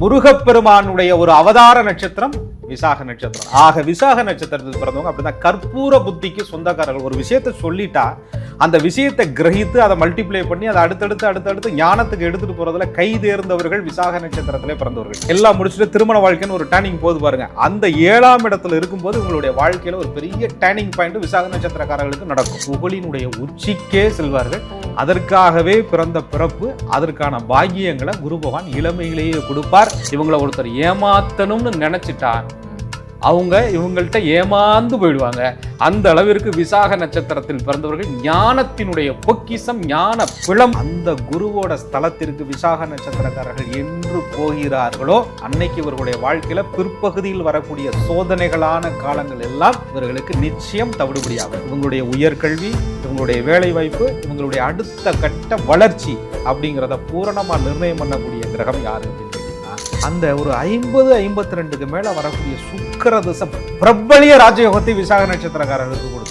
முருகப்பெருமானுடைய ஒரு அவதார நட்சத்திரம் விசாக நட்சத்திரம். ஆக விசாக நட்சத்திரத்தில் பிறந்தவங்க அப்படின்னா கற்பூர புத்திக்கு சொந்தக்காரர்கள். ஒரு விஷயத்தை சொல்லிட்டா அந்த விஷயத்தை கிரகித்து அதை மல்டிப்ளை பண்ணி அதை அடுத்தடுத்து அடுத்தடுத்து ஞானத்துக்கு எடுத்துட்டு போறதுல கை தேர்ந்தவர்கள் விசாக நட்சத்திரத்திலே பிறந்தவர்கள். எல்லாம் முடிச்சுட்டு திருமண வாழ்க்கைன்னு ஒரு டேர்னிங் போது பாருங்க. அந்த ஏழாம் இடத்துல இருக்கும்போது உங்களுடைய வாழ்க்கையில ஒரு பெரிய டேர்னிங் பாயிண்ட் விசாக நட்சத்திரக்காரர்களுக்கு நடக்கும். புகழினுடைய உச்சிக்கே செல்வார்கள். அதற்காகவே பிறந்த பிறப்பு அதற்கான பாக்கியங்களை குரு பகவான் இளமையிலேயே கொடுப்பார். இவங்களை ஒருத்தர் ஏமாத்தணும்னு நினைச்சிட்டா அவங்க இவங்கள்ட்ட ஏமாந்து போயிடுவாங்க. அந்த அளவிற்கு விசாக நட்சத்திரத்தில் பிறந்தவர்கள் ஞானத்தினுடைய பொக்கிசம் ஞான பிளம். அந்த குருவோட ஸ்தலத்திற்கு விசாக நட்சத்திரக்காரர்கள் என்று போகிறார்களோ அன்னைக்கு இவர்களுடைய வாழ்க்கையில பிற்பகுதியில் வரக்கூடிய சோதனைகளான காலங்கள் எல்லாம் இவர்களுக்கு நிச்சயம் தவிடுபடியாகும். இவங்களுடைய உயர்கல்வி இவங்களுடைய வேலை வாய்ப்பு இவங்களுடைய அடுத்த கட்ட வளர்ச்சி அப்படிங்கிறத பூரணமா நிர்ணயம் பண்ணக்கூடிய கிரகம் யாரு? பார்த்தீங்கன்னா அந்த ஒரு ஐம்பது ஐம்பத்தி ரெண்டுக்கு மேல வரக்கூடிய சுக்கர திசை பிரபலிய ராஜயோகத்தை விசாக நட்சத்திரக்காரர்களுக்கு கொடுக்கும்.